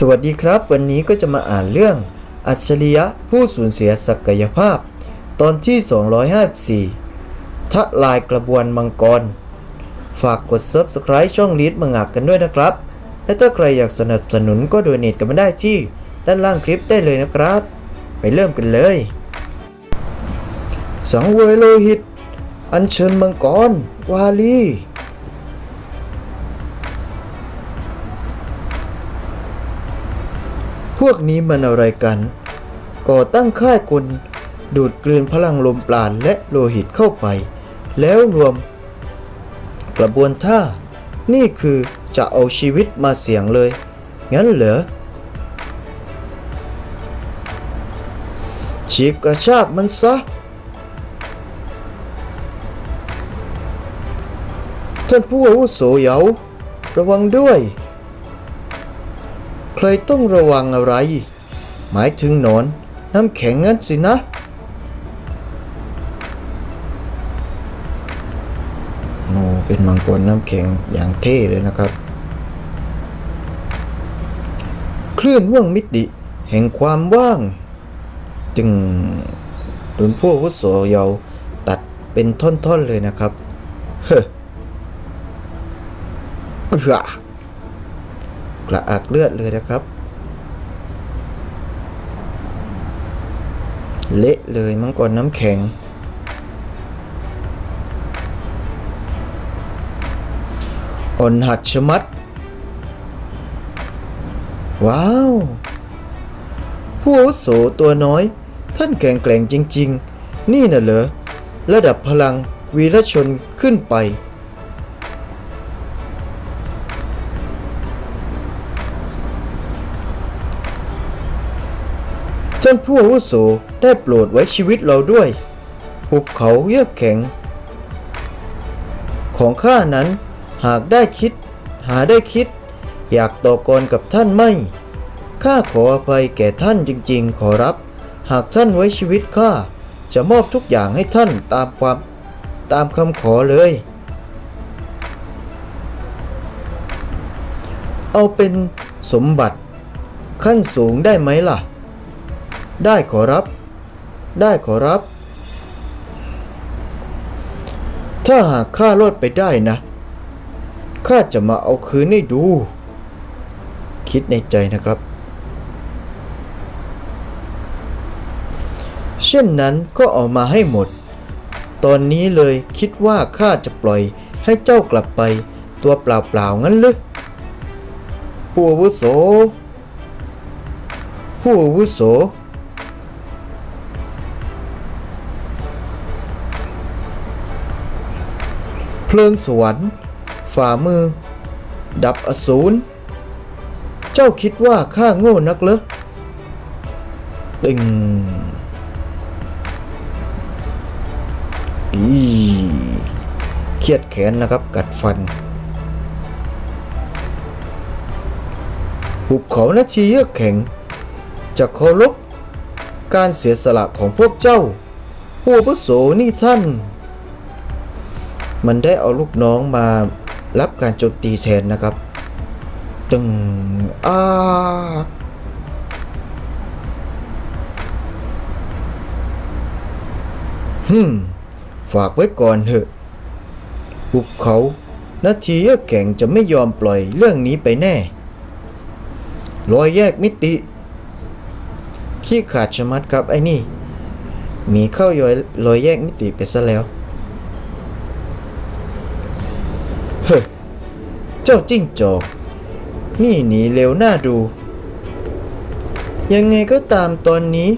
สวัสดีครับ วันนี้ก็จะมาอ่านเรื่อง อัจฉริยะผู้สูญเสียศักยภาพ ตอนที่ 254ทะลายกระบวนมังกร ฝากกด Subscribe ช่องลีดมังงะกันด้วยนะครับ และถ้าใครอยากสนับสนุนก็โดเนทกันมาได้ที่ ด้านล่างคลิปได้เลยนะครับ ไปเริ่มกันเลย สังเวยโลหิต อัญเชิญมังกร วาลี พวกนี้มันอะไรกัน ก่อตั้งค่ายกลดูดกลืนพลังลมปราณและโลหิตเข้าไป แล้วรวม กระบวนท่า นี่คือจะเอาชีวิตมาเสี่ยงเลย งั้นเหรอฉีกกระชากมันซะ ท่านผู้อาวุโสเหยาระวังด้วย ใครต้องระวังอะไร หมายถึงหนอนน้ำแข็งงั้นสินะ โอ้เป็นมังกรน้ำแข็งอย่างเท่เลยนะครับ เคลื่อนว่วงมิติแห่งความว่าง จึงดุนผู้วุโสเยาวตัดเป็นท่อนๆเลยนะครับ เฮ้อ กระอักเลือดเลยนะครับ เละเลยมังกรน้ำแข็ง อ่อนหัดชมัด ว้าว ผู้อาวุโสตัวน้อย ท่านแข็งแกร่งจริง ๆ นี่น่ะเหรอ ระดับพลังวีรชนขึ้นไป ท่านผู้อาวุโสได้โปรดไว้ชีวิตเราด้วย หุบเขาเยือกแข็ง ของข้านั้นหากได้คิด หาได้คิด อยากต่อกรกับท่านไม่ข้าขออภัยแก่ท่านจริงๆ ขอรับ หากท่านไว้ชีวิตข้าจะมอบทุกอย่างให้ท่านตามความตามคำขอเลย เอาเป็นสมบัติขั้นสูงได้ไหมล่ะ ได้ขอรับ ได้ขอรับ ถ้าหากข้ารอดไปได้นะ ข้าจะมาเอาคืนให้ดู คิดในใจนะครับ เช่นนั้นก็เอามาให้หมด ตอนนี้เลยคิดว่าข้าจะปล่อยให้เจ้ากลับไปตัวเปล่าๆงั้นหรือผู้อาวุโสผู้อาวุโส เพลิงสวรรค์ ฝ่ามือ ดับอสูร เจ้าคิดว่าข้าโง่นักเหรอตึงอีเครียดแขนนะครับกัดฟันหุบเขานาทีเยือกแข็งจะเคารพการเสียสละของพวกเจ้าผู้อาวุโสนี่ท่าน มันได้เอาลูกน้องมารับการโจมตีแทนนะครับตึงอ้าฮึมฝากไว้ก่อนเถอะหุบเขานาทีเยอกแข็งจะไม่ยอมปล่อยเรื่องนี้ไปแน่ รอยแยกมิติ ขี้ขาดชะมัดครับไอ้นี่ มีเข้ายอยรอยแยกมิติไปซะแล้ว จ้าจิ้งจอก นี่หนีเร็วน้าดู ยังไงก็ตามตอนนี้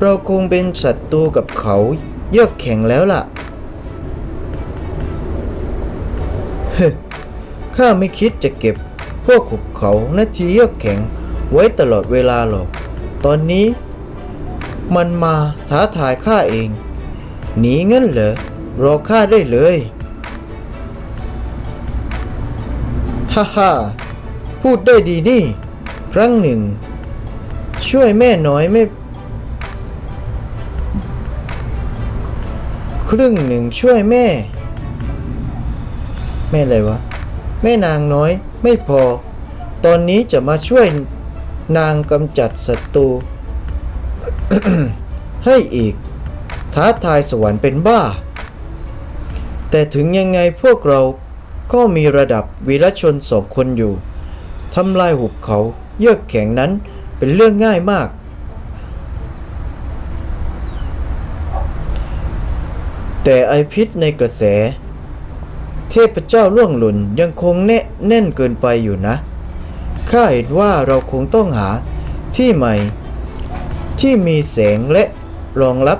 เราคงเป็นศัตรูกับเขาเยือกแข็งแล้วล่ะเฮ้ข้าไม่คิดจะเก็บ พวกขุบเขานาทีเยือกแข็งไว้ตลอดเวลาหรอก ตอนนี้ มันมาท้าทายข้าเอง หนีงั้นเหรอรอข้าได้เลย ฮ่าฮ่าพูดได้ดีนี่ ครั้งหนึ่ง ช่วยแม่น้อยไม่ ครึ่งหนึ่งช่วยแม่ แม่อะไรวะ แม่นางน้อยไม่พอ ตอนนี้จะมาช่วยนางกำจัดศัตรู ให้อีก ท้าทายสวรรค์เป็นบ้า แต่ถึงยังไงพวกเรา ก็มีระดับวีรชนสองคนอยู่ทำลายหุบเขาเยือกแข็งนั้นเป็นเรื่องง่ายมาก แต่ไอพิษในกระแส เทพเจ้าล่วงหล่นยังคงแน่แน่นเกินไปอยู่นะ ข้าเห็นว่าเราคงต้องหาที่ใหม่ ที่มีแสงและรองรับ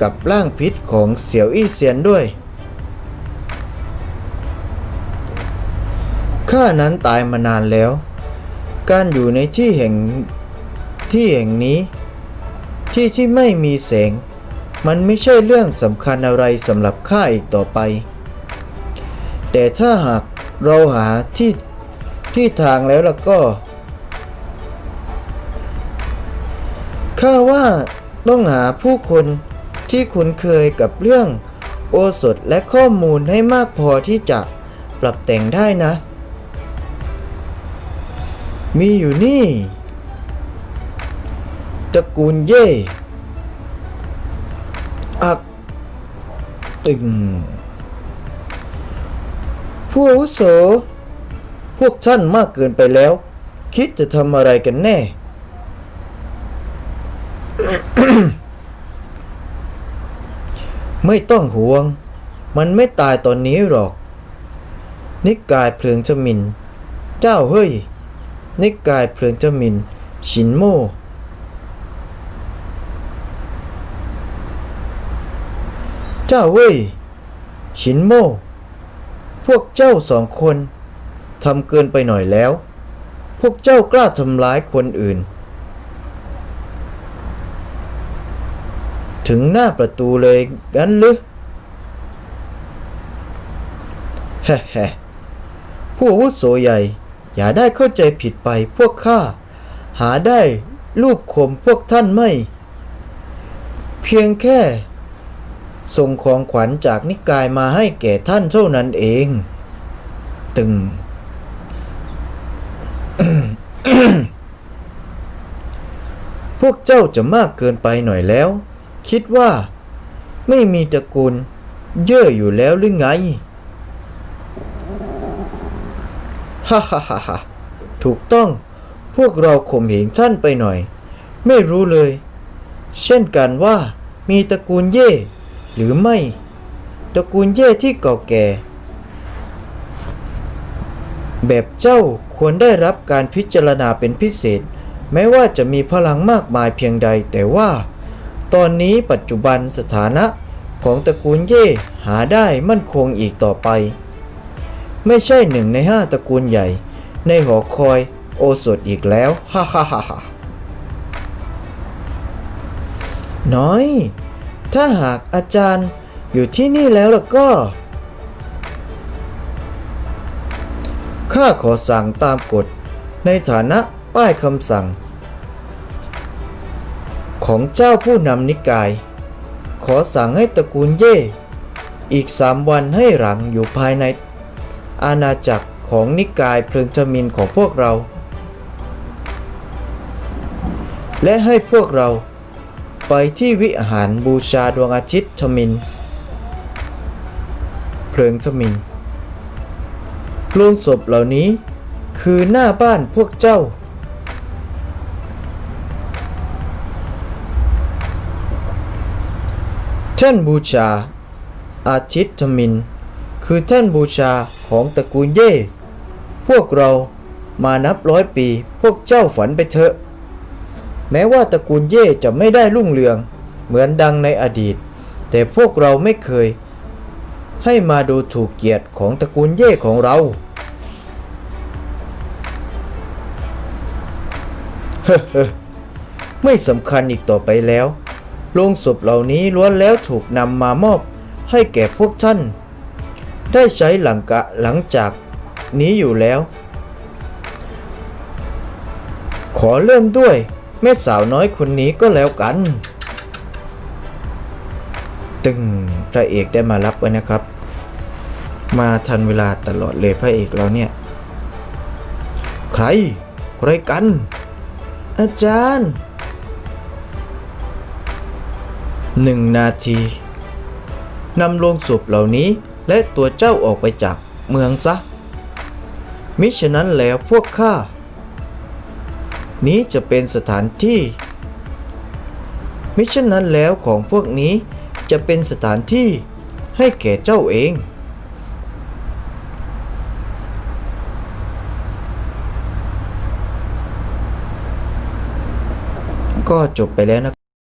กับร่างพิษของเสี่ยวอี้เซียนด้วย ข้านั้นตายมานานแล้ว การอยู่ในที่แห่งที่แห่งนี้ ที่ที่ไม่มีแสง มันไม่ใช่เรื่องสำคัญอะไรสำหรับข้าอีกต่อไป แต่ถ้าหากเราหาที่ที่ทางแล้วล่ะก็ข้าว่าต้องหาผู้คนที่คุ้นเคยกับเรื่องโอสถและข้อมูลให้มากพอที่จะปรับแต่งได้นะ มีอยู่นี่ตระกูลเย่อักตึง ผู้อาวุโส พวกท่านมากเกินไปแล้ว คิดจะทำอะไรกันแน่ ไม่ต้องห่วง มันไม่ตายตอนนี้หรอก นิกายเพลิงจมิน เจ้าเฮ้ย นิกายเพลิงเจมิน ชินโม เจ้าเว้ยชินโม พวกเจ้าสองคนทำเกินไปหน่อยแล้ว พวกเจ้ากล้าทำร้ายคนอื่น ถึงหน้าประตูเลยงั้นหรือแฮ่ฮผู้วุโสใหญ่ อย่าได้เข้าใจผิดไปพวกข้าหาได้รูปคมพวกท่านไม่ เพียงแค่ส่งของขวัญจากนิกายมาให้แก่ท่านเท่านั้นเอง ตึง พวกเจ้าจะมากเกินไปหน่อยแล้ว คิดว่า ไม่มีตระกูลเย่ออยู่แล้วหรือไง ฮ่าฮ่าฮ่าถูกต้อง พวกเราข่มเหงท่านไปหน่อย ไม่รู้เลย เช่นกันว่า มีตระกูลเย่หรือไม่ ตระกูลเย่ที่เก่าแก่ แบบเจ้าควรได้รับการพิจารณาเป็นพิเศษ แม้ว่าจะมีพลังมากมายเพียงใด แต่ว่า ตอนนี้ปัจจุบันสถานะของตระกูลเย่หาได้มั่นคงอีกต่อไป ไม่ใช่หนึ่งในห้าตระกูลใหญ่ ในหอคอยโอสถอีกแล้วฮ่าฮ่าฮ่าฮ่าน้อย ถ้าหากอาจารย์อยู่ที่นี่แล้วล่ะก็ ข้าขอสั่งตามกฎ ในฐานะป้ายคำสั่ง ของเจ้าผู้นำนิกาย ขอสั่งให้ตระกูลเย่ อีกสามวันให้หลังอยู่ภายใน อาณาจักรของนิกายเพลิงจมินของพวกเรา และให้พวกเราไปที่วิหารบูชาดวงอาทิตย์ทมิน เพลิงทมินโลงศพเหล่านี้คือหน้าบ้านพวกเจ้า แท่นบูชาอาทิตย์ทมิน คือแท่นบูชา ของตระกูลเย่ พวกเรามานับร้อยปี พวกเจ้าฝันไปเถอะ แม้ว่าตระกูลเย่จะไม่ได้รุ่งเรือง เหมือนดังในอดีต แต่พวกเราไม่เคย ให้มาดูถูกเกียรติของตระกูลเย่ของเราเฮ้อไม่สำคัญอีกต่อไปแล้ว โลงศพเหล่านี้ล้วนแล้วถูกนำมามอบให้แก่พวกท่าน ได้ใช้หลังกะหลังจากนี้อยู่แล้ว ขอเริ่มด้วยแม่สาวน้อยคนนี้ก็แล้วกัน ตึงพระเอกได้มารับไว้นะครับ มาทันเวลาตลอดเลยพระเอกเราเนี่ย ใคร ใครกัน อาจารย์หนึ่งนาทีนำโลงศพเหล่านี้ และตัวเจ้าออกไปจากเมืองซะ มิฉะนั้นแล้วพวกข้า นี้จะเป็นสถานที่ มิฉะนั้นแล้วของพวกนี้จะเป็นสถานที่ให้แก่เจ้าเอง ก็จบไปแล้วนะ